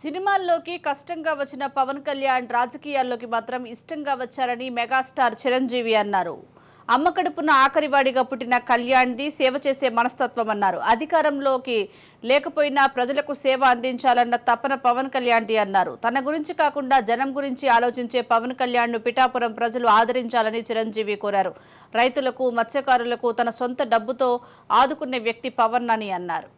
సినిమాల్లోకి కష్టంగా వచ్చిన పవన్ కళ్యాణ్ రాజకీయాల్లోకి మాత్రం ఇష్టంగా వచ్చారని మెగాస్టార్ చిరంజీవి అన్నారు. అమ్మకడుపున ఆఖరివాడిగా పుట్టిన కళ్యాణ్ది సేవ చేసే మనస్తత్వం అన్నారు. అధికారంలోకి లేకపోయినా ప్రజలకు సేవ అందించాలన్న తపన పవన్ కళ్యాణ్ది అన్నారు. తన గురించి కాకుండా జనం గురించి ఆలోచించే పవన్ కళ్యాణ్ను పిఠాపురం ప్రజలు ఆదరించాలని చిరంజీవి కోరారు. రైతులకు మత్స్యకారులకు తన సొంత డబ్బుతో ఆదుకునే వ్యక్తి పవన్ అని అన్నారు.